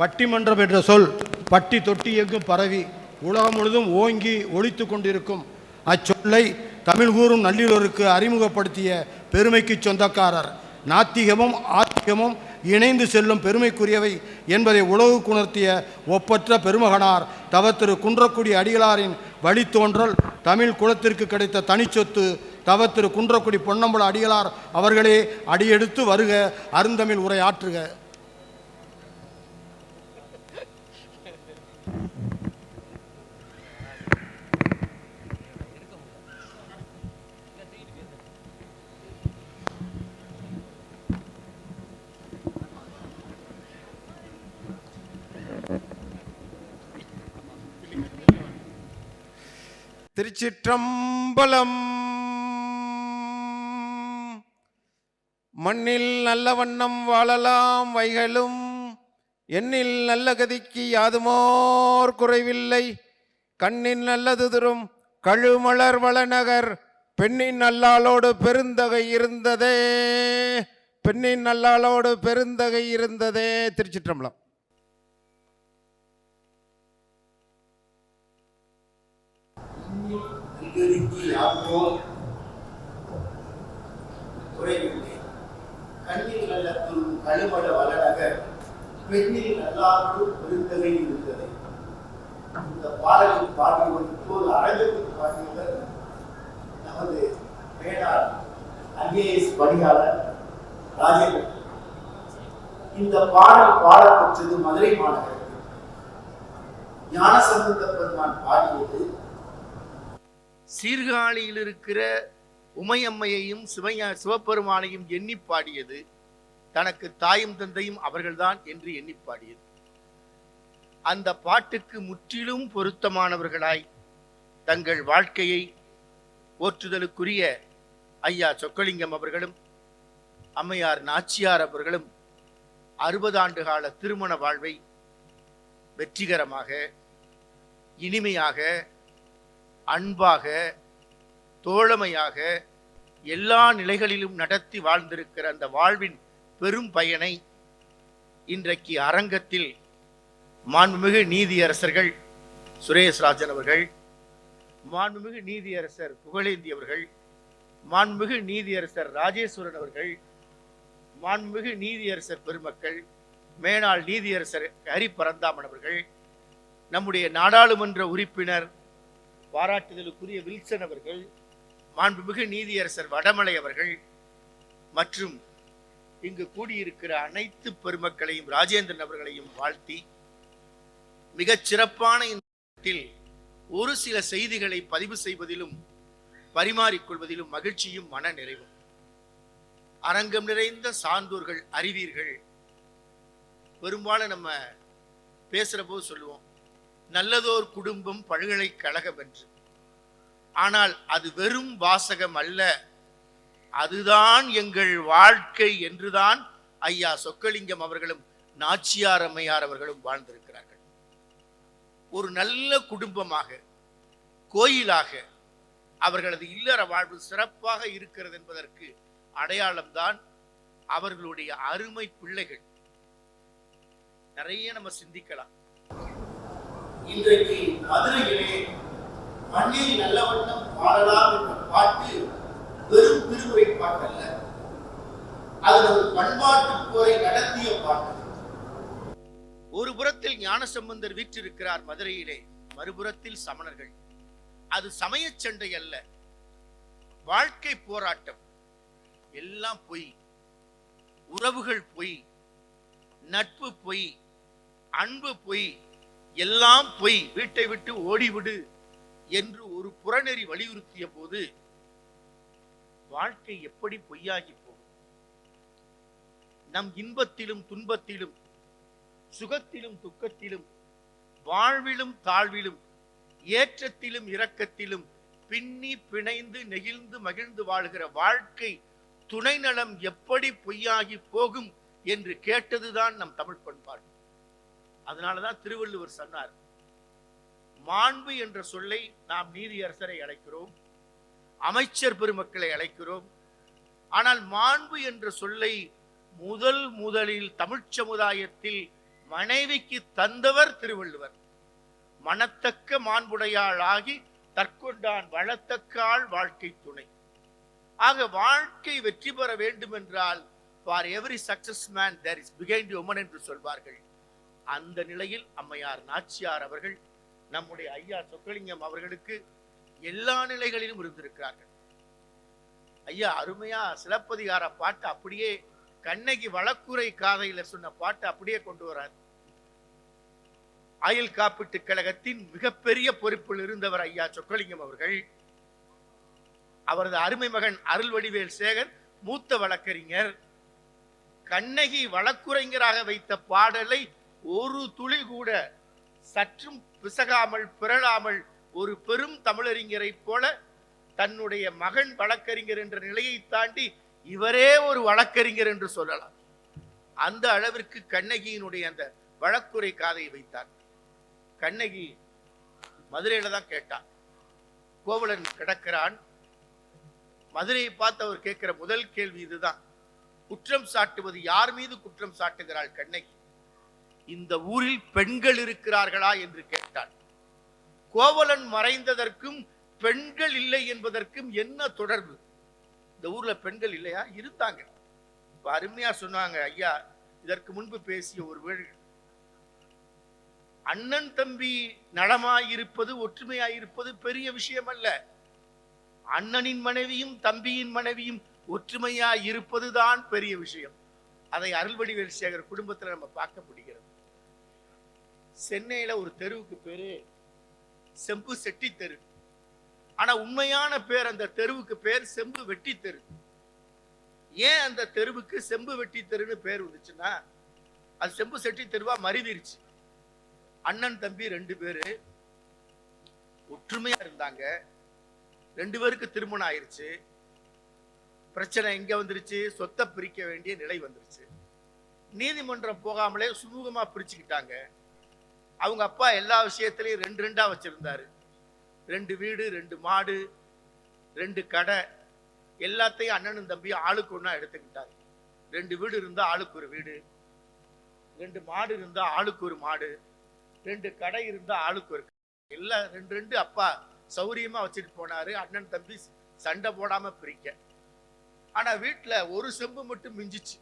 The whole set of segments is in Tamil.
பட்டிமன்றம் என்ற சொல் பட்டி தொட்டி எங்கும் பரவி உலகம் முழுதும் ஓங்கி ஒழித்து கொண்டிருக்கும். அச்சொல்லை தமிழ் கூறும் நல்லிலோருக்கு அறிமுகப்படுத்திய பெருமைக்கு சொந்தக்காரர். நாத்திகமும் ஆத்திகமும் இணைந்து செல்லும் பெருமைக்குரியவை என்பதை உலகுக்கு உணர்த்திய ஒப்பற்ற பெருமகனார் தவ திரு குன்றக்குடி அடிகளாரின் வழித்தோன்றல் தமிழ் குலத்திற்கு கிடைத்த தனிச்சொத்து தவ திரு குன்றக்குடி பொன்னம்பல அடிகளார் அவர்களே அடியெடுத்து வருக அருந்தமிழ் உரை ஆற்றுக திருச்சிற்றம்பலம். மண்ணில் நல்ல வண்ணம் வாழலாம் வைகளும் எண்ணில் நல்ல கதிக்கு யாதுமோர் குறைவில்லை. கண்ணின் நல்லது தரும் கழுமலர் வளநகர் பெண்ணின் நல்லாளோடு பெருந்தகை இருந்ததே. பெண்ணின் நல்லாளோடு பெருந்தகை இருந்ததே. திருச்சிற்றம்பலம். கண்ணில் நல்ல கழுமல வளநகர் பெண்ணில் நல்லாரோடு பெருந்தகை இருந்தது. இந்த பாடலில் பாடியவர் இப்போது அரங்கத்தில் பாடியவர் நமது மேலாள் ஐஏஎஸ் பணியாளர் ராஜேந்திரன். இந்த பாடல் பாடப்பட்டது மதுரை மாநகரத்தில் ஞானசம்பந்த பெருமான் பாடியது சீர்காழியில் இருக்கிற உமையம்மையையும் சிவைய சிவபெருமானையும் எண்ணி பாடியது தனக்கு தாயும் தந்தையும் அவர்கள்தான் என்று எண்ணி பாடியது. அந்த பாட்டுக்கு முற்றிலும் பொருத்தமானவர்களாய் தங்கள் வாழ்க்கையை போற்றுதலுக்குரிய ஐயா சொக்கலிங்கம் அவர்களும் அம்மையார் நாச்சியார் அவர்களும் அறுபது ஆண்டு கால திருமண வாழ்வை வெற்றிகரமாக இனிமையாக அன்பாக தோழமையாக எல்லா நிலைகளிலும் நடத்தி வாழ்ந்திருக்கிற அந்த வாழ்வின் பெரும் பயனை இன்றைக்கு அரங்கத்தில் மாண்புமிகு நீதியரசர்கள் சுரேஷ்ராஜன் அவர்கள் மாண்புமிகு நீதியரசர் புகழேந்தி அவர்கள் மாண்புமிகு நீதியரசர் ராஜேஸ்வரன் அவர்கள் மாண்புமிகு நீதியரசர் பெருமக்கள் மேனாள் நீதியரசர் ஹரி பரந்தாமன் அவர்கள் நம்முடைய நாடாளுமன்ற உறுப்பினர் பாராட்டுதலுக்குரிய வில்சன் அவர்கள் மாண்புமிகு நீதியரசர் வடமலை அவர்கள் மற்றும் இங்கு கூடியிருக்கிற அனைத்து பெருமக்களையும் ராஜேந்திரன் அவர்களையும் வாழ்த்தி மிகச் சிறப்பான இந்த ஒரு சில செய்திகளை பதிவு செய்வதிலும் பரிமாறிக்கொள்வதிலும் மகிழ்ச்சியும் மன நிறைவும் அரங்கம் நிறைந்த சான்றோர்கள் அறிவீர்கள். பெரும்பாலும் நம்ம பேசுற போது சொல்லுவோம் நல்லதோர் குடும்பம் பல்கலைக்கழகம் என்று ஆனால் அது வெறும் வாசகம் அல்ல. அதுதான் எங்கள் வாழ்க்கை என்றுதான் ஐயா சொக்கலிங்கம் அவர்களும் நாச்சியார் அம்மையார் அவர்களும் வாழ்ந்திருக்கிறார்கள். ஒரு நல்ல குடும்பமாக கோயிலாக அவர்களது இல்லற வாழ்வு சிறப்பாக இருக்கிறது என்பதற்கு அடையாளம்தான் அவர்களுடைய அருமை பிள்ளைகள். நிறைய நம்ம சிந்திக்கலாம். இன்றைக்கு மதுரையிலே மண்ணில் நல்ல வண்ணம் வாழலாம் என்ற பாட்டு வெறும் திருமுறை பாட்டல்ல. அது ஒரு பண்பாட்டு போரை நடத்திய பாட்டு. ஒரு புறத்தில் ஞானசம்பந்தர் வீற்றிருக்கிறார் மதுரையிலே மறுபுறத்தில் சமணர்கள். அது சமய சண்டை அல்ல வாழ்க்கை போராட்டம். எல்லாம் பொய் உறவுகள் பொய் நட்பு பொய் அன்பு பொய் எல்லாம் பொய். வீட்டை விட்டு ஓடிவிடு என்று ஒரு புறநெறி வலியுறுத்திய போது வாழ்க்கை எப்படி பொய்யாகி போகும்? நம் இன்பத்திலும் துன்பத்திலும் சுகத்திலும் துக்கத்திலும் வாழ்விலும் தாழ்விலும் ஏற்றத்திலும் இரக்கத்திலும் பின்னி பிணைந்து நெகிழ்ந்து மகிழ்ந்து வாழ்கிற வாழ்க்கை துணை நலம் எப்படி பொய்யாகி போகும் என்று கேட்டதுதான் நம் தமிழ் பண்பாடு. அதனாலதான் திருவள்ளுவர் சொன்னார் மாண்பு என்ற சொல்லை நாம் நீதியரசரை அழைக்கிறோம் அமைச்சர் பெருமக்களை அழைக்கிறோம். ஆனால் மாண்பு என்ற சொல்லை முதல் முதலில் தமிழ்ச் சமுதாயத்தில் மனைவிக்கு தந்தவர் திருவள்ளுவர். மனத்தக்க மாண்புடையாள் ஆகி தற்கொண்டான் வளத்தக்காள் வாழ்க்கை துணை. ஆக வாழ்க்கை வெற்றி பெற வேண்டும் என்றால் for every success man there is behind woman என்று சொல்வார்கள். அந்த நிலையில் அம்மையார் நாச்சியார் அவர்கள் நம்முடைய ஐயா சொக்கலிங்கம் அவர்களுக்கு எல்லா நிலைகளிலும் இருந்திருக்கிறார்கள். ஐயா அருமையா சிலப்பதிகார பாட்டு அப்படியே கண்ணகி வழக்குரை காதையில சொன்ன பாட்டு அப்படியே கொண்டு வரார். ஆயுள் காப்பீட்டு கழகத்தின் மிகப்பெரிய பொறுப்பில் இருந்தவர் ஐயா சொக்கலிங்கம் அவர்கள். அவரது அருமை மகன் அருள்வடிவேல் சேகர் மூத்த வழக்கறிஞர். கண்ணகி வழக்குரைஞராக வைத்த பாடலை ஒரு துளி கூட சற்றும் பிசகாமல் பிறழாமல் ஒரு பெரும் தமிழறிஞரை போல தன்னுடைய மகன் வழக்கறிஞர் என்ற நிலையை தாண்டி இவரே ஒரு வழக்கறிஞர் என்று சொல்லலாம். அந்த அளவிற்கு கண்ணகியினுடைய அந்த வழக்குரை காதையை வைத்தார் கண்ணகி மதுரையில தான் கேட்டான் கோவலன் கிடக்கிறான். மதுரையை பார்த்து அவர் கேட்கிற முதல் கேள்வி இதுதான். குற்றம் சாட்டுவது யார் மீது குற்றம் சாட்டுகிறாள் கண்ணகி? இந்த ஊரில் பெண்கள் இருக்கிறார்களா என்று கே கோவலன் மறைந்ததற்கும் பெண்கள் இல்லை என்பதற்கும் என்ன தொடர்பு? இந்த ஊர்ல பெண்கள் இல்லையா? இருந்தாங்க இப்ப அருமையா சொன்னாங்க ஐயா இதற்கு முன்பு பேசிய ஒரு வேள். அண்ணன் தம்பி நலமாயிருப்பது ஒற்றுமையாயிருப்பது பெரிய விஷயம் அல்ல அண்ணனின் மனைவியும் தம்பியின் மனைவியும் ஒற்றுமையாய் இருப்பதுதான் பெரிய விஷயம். அதை அருள்வடிவேல் சேகர் குடும்பத்துல நம்ம பார்க்க முடிகிறது. சென்னையில ஒரு தெருவுக்கு பேரு செம்பு செட்டி தெரு. ஆனா உண்மையான பேர் அந்த தெருவுக்கு பேர் செம்பு வெட்டி தெரு. ஏன் அந்த தெருவுக்கு செம்பு வெட்டி தெருன்னு பேர் வந்துச்சுன்னா அது செம்பு செட்டி தெருவா மறிவிருச்சு அண்ணன் தம்பி ரெண்டு பேரு ஒற்றுமையா இருந்தாங்க. ரெண்டு பேருக்கு திருமணம் ஆயிருச்சு. பிரச்சனை எங்க வந்துருச்சு. சொத்தை பிரிக்க வேண்டிய நிலை வந்துருச்சு. நீதிமன்றம் போகாமலே சுமூகமா பிரிச்சுக்கிட்டாங்க. அவங்க அப்பா எல்லா விஷயத்திலையும் ரெண்டு ரெண்டாக வச்சுருந்தாரு. ரெண்டு வீடு ரெண்டு மாடு ரெண்டு கடை. எல்லாத்தையும் அண்ணனும் தம்பியும் ஆளுக்கு ஒன்றா எடுத்துக்கிட்டார். ரெண்டு வீடு இருந்தால் ஆளுக்கு ஒரு வீடு. ரெண்டு மாடு இருந்தால் ஆளுக்கு ஒரு மாடு. ரெண்டு கடை இருந்தால் ஆளுக்கு ஒரு எல்லாம் ரெண்டு ரெண்டு அப்பா சௌரியமாக வச்சுட்டு போனார். அண்ணன் தம்பி சண்டை போடாமல் பிரிக்க. ஆனால் வீட்டில் ஒரு செம்பு மட்டும் மிஞ்சிச்சு.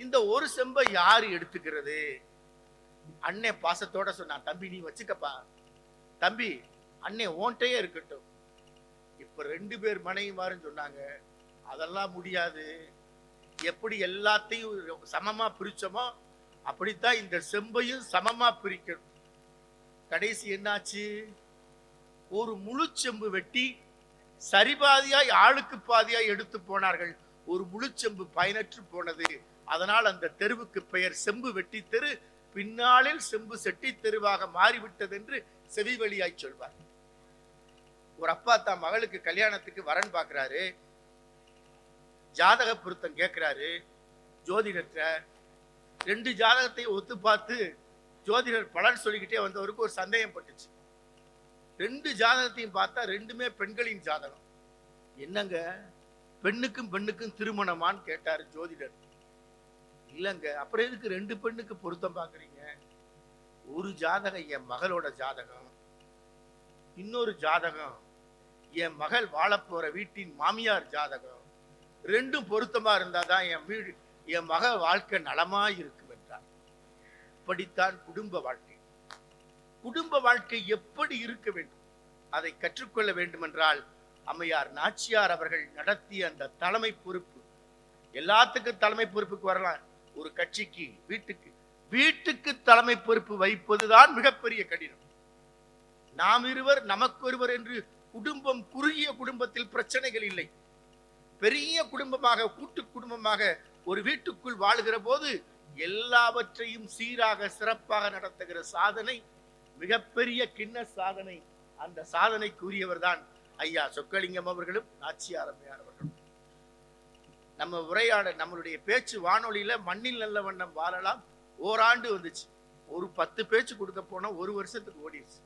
இந்த ஒரு செம்பை யார் எடுத்துக்கிறது? அண்ணே பாசத்தோட சொன்னான் தம்பி நீ வச்சுக்கப்பா. தம்பி அண்ணே ஓன்ட்டையே இருக்கட்டும். இப்ப ரெண்டு பேர் மனைவிமாருன்னு சொன்னாங்க. அதெல்லாம் முடியாது. எப்படி எல்லாத்தையும் சமமா பிரிச்சோமோ அப்படித்தான் இந்த செம்பையும் சமமா பிரிக்கணும். கடைசி என்னாச்சு? ஒரு முழு செம்பு வெட்டி சரிபாதியாய் ஆளுக்கு பாதியாய் எடுத்து போனார்கள். ஒரு முழு செம்பு பயனற்று போனது. அதனால் அந்த தெருவுக்கு பெயர் செம்பு வெட்டி தெரு பின்னாளில் செம்பு செட்டி தெருவாக மாறிவிட்டது என்று செவிவழியாய் சொல்வார். ஒரு அப்பா தான் மகளுக்கு கல்யாணத்துக்கு வரன் பார்க்கிறாரு. ஜாதக பொருத்தம் கேட்கிறாரு. ஜோதிடற்ற ரெண்டு ஜாதகத்தையும் ஒத்து பார்த்து ஜோதிடர் பலன் சொல்லிக்கிட்டே வந்தவருக்கு ஒரு சந்தேகம் பட்டுச்சு. ரெண்டு ஜாதகத்தையும் பார்த்தா ரெண்டுமே பெண்களின் ஜாதகம். என்னங்க? பெண்ணுக்கும் பெண்ணுக்கும் திருமணமான்னு கேட்டாரு ஜோதிடர். இல்லைங்க அப்புறம் எதுக்கு ரெண்டு பெண்ணுக்கு பொருத்தம் பார்க்குறீங்க? ஒரு ஜாதகம் என் மகளோட ஜாதகம் இன்னொரு ஜாதகம் என் மகள் வாழப்போற வீட்டின் மாமியார் ஜாதகம். ரெண்டும் பொருத்தமா இருந்தாதான் என் வீடு என் மக வாழ்க்கை நலமா இருக்கும் என்றார். இப்படித்தான் குடும்ப வாழ்க்கை. குடும்ப வாழ்க்கை எப்படி இருக்க வேண்டும்? அதை கற்றுக்கொள்ள வேண்டுமென்றால் அம்மையார் நாச்சியார் அவர்கள் நடத்திய அந்த தலைமை பொறுப்பு. எல்லாத்துக்கும் தலைமை பொறுப்புக்கு வரலாம். ஒரு கட்சிக்கு வீட்டுக்கு. வீட்டுக்கு தலைமை பொறுப்பு வைப்பதுதான் மிகப்பெரிய கடினம். நாம் இருவர் நமக்கொருவர் என்று குடும்பம் குறுகிய குடும்பத்தில் பிரச்சனைகள் இல்லை. பெரிய குடும்பமாக கூட்டு குடும்பமாக ஒரு வீட்டுக்குள் வாழுகிற போது எல்லாவற்றையும் சீராக சிறப்பாக நடத்துகிற சாதனை மிகப்பெரிய கிண்ண சாதனை. அந்த சாதனைக்குரியவர் தான் ஐயா சொக்கலிங்கம் அவர்களும் நாச்சியார் அம்மையார் அவர்களும். நம்ம உரையாட நம்மளுடைய பேச்சு வானொலியில் மண்ணில் நல்ல வண்ணம் வாழலாம். ஓராண்டு வந்துச்சு. ஒரு பத்து பேச்சு கொடுக்க போனால் ஒரு வருஷத்துக்கு ஓடிடுச்சு.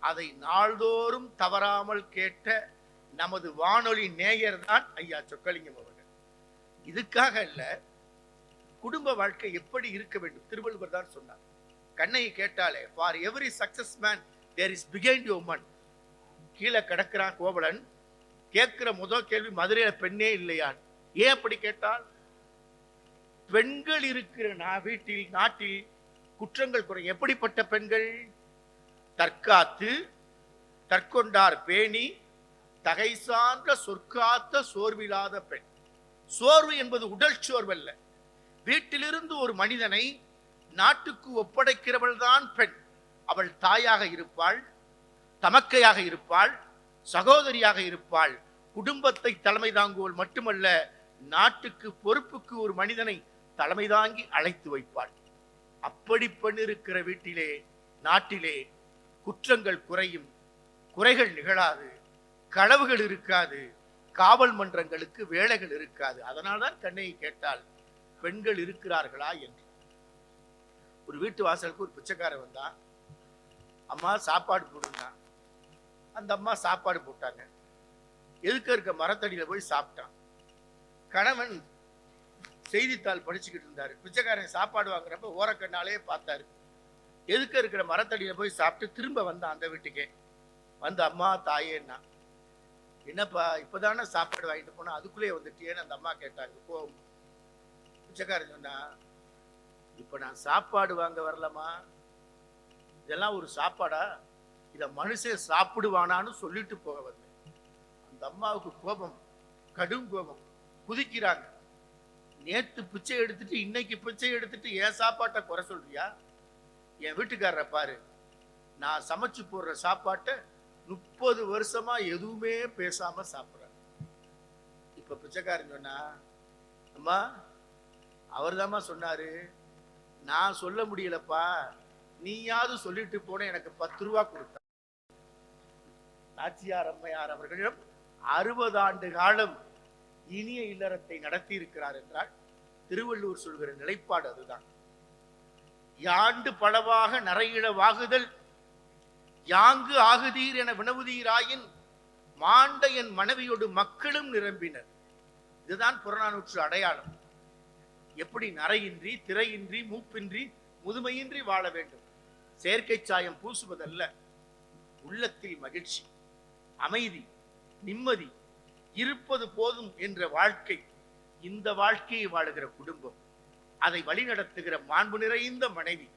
அதை நாள்தோறும் தவறாமல் கேட்ட நமது வானொலி நேயர் தான் ஐயா சொக்கலிங்கம் அவர்கள். இதுக்காக இல்ல குடும்ப வாழ்க்கை எப்படி இருக்க வேண்டும்? திருவள்ளுவர் தான் சொன்னார். கண்ணையை கேட்டாலே for every success man there is behind woman கீழே கிடக்கிறான் கோவலன். கேட்குற முதல் கேள்வி மதுரையில் பெண்ணே இல்லையான்? ஏன் அப்படி கேட்டால் பெண்கள் இருக்கிற நான் வீட்டில் நாட்டில் குற்றங்கள் குறை. எப்படிப்பட்ட பெண்கள்? தற்காத்து தற்கொண்டார் பேணி தகை சார்ந்த சொற்காத்த சோர்வில்லாத பெண். சோர்வு என்பது உடல் சோர்வல்ல. வீட்டிலிருந்து ஒரு மனிதனை நாட்டுக்கு ஒப்படைக்கிறவள் தான் பெண். அவள் தாயாக இருப்பாள் தமக்கையாக இருப்பாள் சகோதரியாக இருப்பாள். குடும்பத்தை தலைமை தாங்குவள் மட்டுமல்ல நாட்டுக்கு பொறுப்புக்கு ஒரு மனிதனை தலைமை தாங்கி அழைத்து வைப்பாள். அப்படி பண்ணிருக்கிற வீட்டிலே நாட்டிலே குற்றங்கள் குறையும் குறைகள் நிகழாது களவுகள் இருக்காது காவல் மன்றங்களுக்கு வேலைகள் இருக்காது. அதனால்தான் கண்ணையை கேட்டால் பெண்கள் இருக்கிறார்களா? என்று. ஒரு வீட்டு வாசலுக்கு ஒரு பிச்சைக்காரன் வந்தான். அம்மா சாப்பாடு போடுந்தான் அந்த அம்மா சாப்பாடு போட்டாங்க. எதுக்க இருக்க மரத்தடியில போய் சாப்பிட்டான். கணவன் செய்தித்தாள் படிச்சுக்கிட்டு இருந்தாரு. பிச்சைக்காரன் சாப்பாடு வாங்குறப்ப ஓரக்கண்ணாலே பார்த்தாரு. எதுக்க இருக்கிற மரத்தடியில போய் சாப்பிட்டு திரும்ப வந்தான் அந்த வீட்டுக்கே. வந்து அம்மா தாயேன்னா. என்னப்பா இப்பதானே சாப்பாடு வாங்கிட்டு போனா? அதுக்குள்ளேயே வந்துட்டியேன்னு அந்த அம்மா கேட்டாங்க கோவம் பிச்சைக்காரன் சொன்னா இப்ப நான் சாப்பாடு வாங்க வரலமா இதெல்லாம் ஒரு சாப்பாடா? இதை மனுஷன் சாப்பிடுவானான்னு சொல்லிட்டு போக வந்தேன். அந்த அம்மாவுக்கு கோபம் கடும் கோபம். குதிக்கிறாங்க. நேத்து பிச்சை எடுத்துட்டு இன்னைக்கு பிச்சை எடுத்துட்டு என் சாப்பாட்டை குறை சொல்றியா? என் வீட்டுக்காரரை பாரு. நான் சமைச்சு போடுற சாப்பாட்டை முப்பது வருஷமா எதுவுமே பேசாம சாப்பிடுறேன் இப்ப பிச்சைக்காரன் சொன்னா அம்மா அவர்தாம்மா சொன்னாரு. நான் சொல்ல முடியலப்பா. நீயாவது சொல்லிட்டு போன எனக்கு பத்து ரூபா கொடுத்த. நாச்சியார் அம்மையார் அவர்களிடம் அறுபது ஆண்டு காலம் இனிய இல்லறத்தை நடத்தி இருக்கிறார் என்றால் திருவள்ளுவர் சொல்கிற நிலைப்பாடு அதுதான். யாண்டு பலவாக நரையிட வாகுதல் யாங்கு ஆகுதீர் என வினவுதீராயின் மாண்ட என் மனைவியோடு மக்களும் நிரம்பினர். இதுதான் புறநானூற்று அடையாளம். எப்படி நரையின்றி திரையின்றி மூப்பின்றி முதுமையின்றி வாழ வேண்டும்? செயற்கை சாயம் பூசுவதல்ல. உள்ளத்தில் மகிழ்ச்சி அமைதி நிம்மதி இருப்பது போதும் என்ற வாழ்க்கை இந்த வாழ்க்கையை வாழுகிற குடும்பம் அதை வழிநடத்துகிற மாண்பு நிறைந்த மனைவி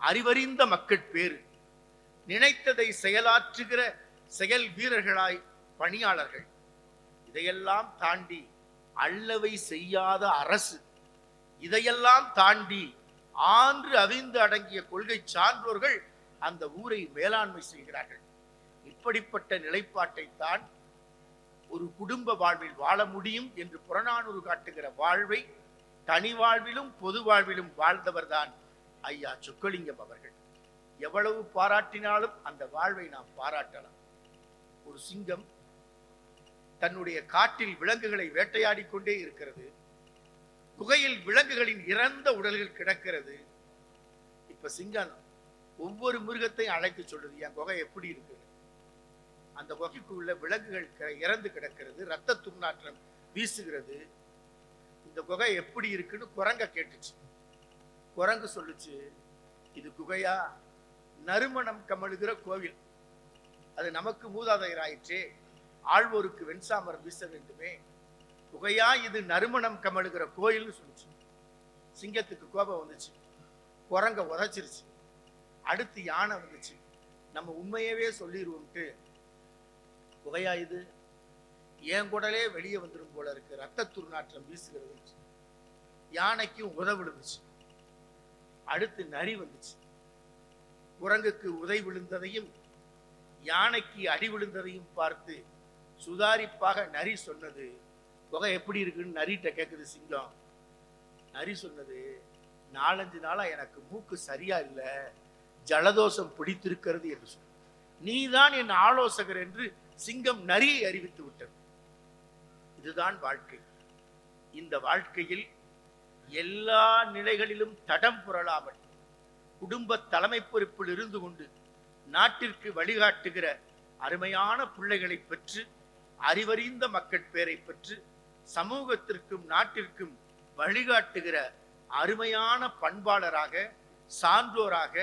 அறிவறிந்த மக்கள் பேரு நினைத்ததை செயலாற்றுகிற செயல் வீரர்களாய் பணியாளர்கள் இதையெல்லாம் தாண்டி அல்லவை செய்யாத அரசு இதையெல்லாம் தாண்டி ஆன்று அவிந்து அடங்கிய கொள்கை சான்றோர்கள் அந்த ஊரை மேலாண்மை செய்கிறார்கள். இப்படிப்பட்ட நிலைப்பாட்டை தான் ஒரு குடும்ப வாழ்வில் வாழ முடியும் என்று புறநானூறு காட்டுகிற வாழ்வை தனி வாழ்விலும் பொது வாழ்விலும் வாழ்ந்தவர்தான் ஐயா சொக்கலிங்கம் அவர்கள். எவ்வளவு பாராட்டினாலும் அந்த வாழ்வை நாம் பாராட்டலாம். ஒரு சிங்கம் தன்னுடைய காட்டில் விலங்குகளை வேட்டையாடி கொண்டே இருக்கிறது. குகையில் விலங்குகளின் இறந்த உடல்கள் கிடக்கிறது. இப்ப சிங்கம் ஒவ்வொரு மிருகத்தையும் அழைத்து சொல்லுது என் குகை எப்படி இருக்கு? அந்த குகைக்குள்ள விலங்குகள் இறந்து கிடக்கிறது ரத்த துர்நாற்றம் வீசுகிறது. இந்த குகை எப்படி இருக்குன்னு குரங்க கேட்டுச்சு. குரங்கு சொல்லுச்சு இது குகையா? நறுமணம் கமழுகிற கோவில். அது நமக்கு மூதாதையர் ஆயிற்று ஆழ்வோருக்கு வெண்சாமரம் வீச வேண்டுமே. குகையா? இது நறுமணம் கமழுகிற கோயில்னு சொல்லுச்சு. சிங்கத்துக்கு கோபம் வந்துச்சு. குரங்க உதைச்சிருச்சு. அடுத்து யானை வந்துச்சு. நம்ம உண்மையவே சொல்லிடுவோம்ட்டு குகையா இது? என் குடலே வெளியே வந்துடும் போல இருக்கு. ரத்த துர்நாற்றம் வீசுகிறது யானைக்கும் உத விழுந்துச்சு. அடுத்து நரி வந்துச்சு. குரங்குக்கு உதை விழுந்ததையும் யானைக்கு அடி விழுந்ததையும் பார்த்து சுதாரிப்பாக நரி சொன்னது குகை எப்படி இருக்குன்னு நரிட்ட கேட்குது சிங்கம். நரி சொன்னது நாலஞ்சு நாளா எனக்கு மூக்கு சரியா இல்லை. ஜலதோஷம் பிடித்திருக்கிறது என்று சொன்ன நீதான் என் ஆலோசகர் என்று சிங்கம் நரியை அறிவித்து விட்டது. இதுதான் வாழ்க்கை. இந்த வாழ்க்கையில் எல்லா நிலைகளிலும் தடம் புரளாமல் குடும்ப தலைமை பொறுப்பில் இருந்து கொண்டு நாட்டிற்கு வழிகாட்டுகிற அருமையான பிள்ளைகளை பெற்று அறிவறிந்த மக்கள் பேரை பெற்று சமூகத்திற்கும் நாட்டிற்கும் வழிகாட்டுகிற அருமையான பண்பாளராக சான்றோராக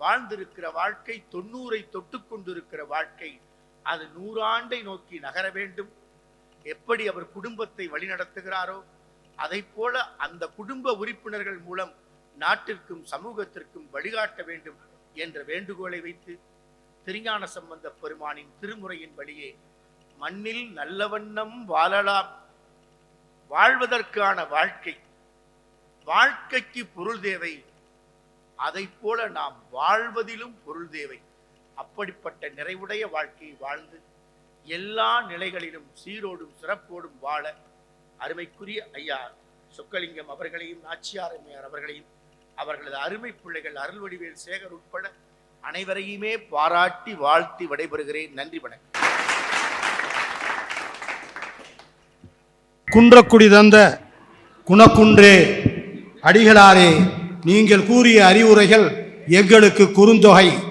வாழ்ந்திருக்கிற வாழ்க்கை தொண்ணூரை தொட்டு கொண்டிருக்கிற வாழ்க்கை அது நூறாண்டை நோக்கி நகர வேண்டும். எப்படி அவர் குடும்பத்தை வழிநடத்துகிறாரோ அதை போல அந்த குடும்ப உறுப்பினர்கள் மூலம் நாட்டிற்கும் சமூகத்திற்கும் வழிகாட்ட வேண்டும் என்ற வேண்டுகோளை வைத்து திருஞான சம்பந்த பெருமானின் திருமுறையின் வழியே மண்ணில் நல்ல வண்ணம் வாழலாம். வாழ்வதற்கான வாழ்க்கை வாழ்க்கைக்கு பொருள் தேவை. அதை போல நாம் வாழ்வதிலும் பொருள் தேவை. அப்படிப்பட்ட நிறைவுடைய வாழ்க்கையை வாழ்ந்து எல்லா நிலைகளிலும் சீரோடும் சிறப்போடும் வாழ அருமைக்குரிய ஐயா சொக்கலிங்கம் அவர்களையும் நாச்சியார் அம்மையார் அவர்களையும் அவர்களது அருமை பிள்ளைகள் அருள்வடிவேல் சேகர் உட்பட அனைவரையுமே பாராட்டி வாழ்த்தி விடைபெறுகிறேன். நன்றி வணக்கம். குன்றக்குடி தந்த குணக்குன்றே அடிகளாரே நீங்கள் கூறிய அறிவுரைகள் எங்களுக்கு குறுந்தொகை.